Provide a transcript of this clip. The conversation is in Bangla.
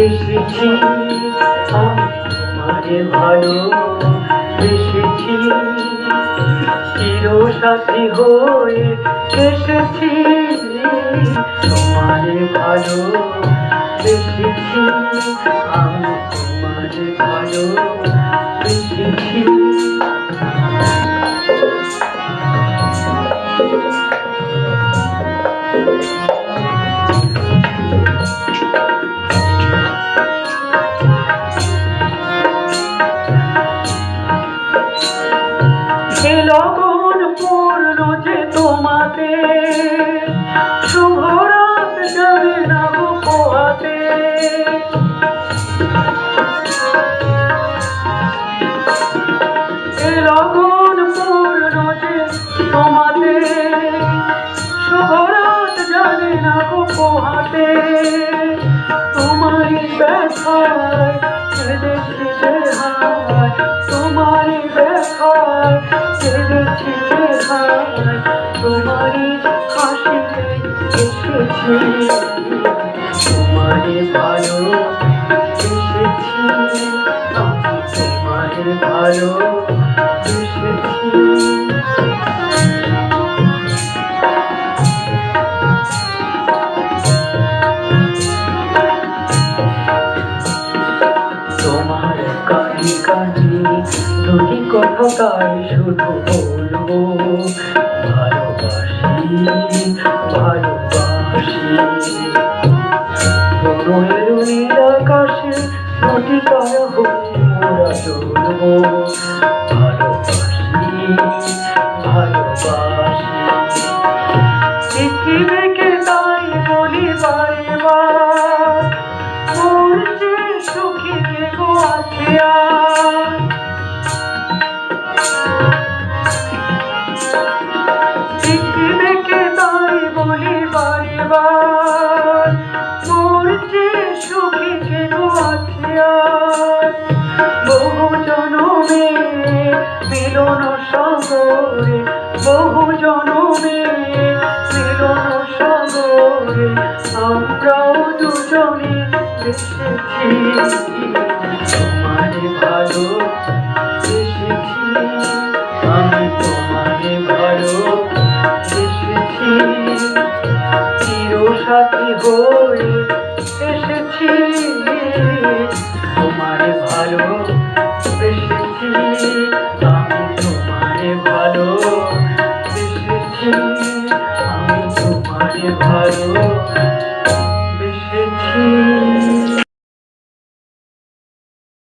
এসেছি আমি তোমারে ভালো এসেছি চির সাথী হয়ে এসেছি তোমারে ভালো এসেছি আমি তোমারে ভালো এসেছি সে যে তোমাতে শুভ রাত যাবে না লগন পূর্ণ যে তোমাতে। শুভ রাত যাবে না তোমারই ব্যথায় তোমারই ব্যথায় তোমারই ভালো এসেছি ভালো তোমার কানে দুটি কথা তাই শুধু বলব ভালোবাসি ভালোবাসি। প্রণয়ের নীল আকাশে দুটি তারা হয়ে মোরা চলবো সাগরে বহু জনমে মিলন সাগরে আমরাও দুজনে এসেছি। তোমারে ভালো এসেছি। আমি তোমারে ভালো এসেছি। চির সাথী হয়ে ভালো এসেছি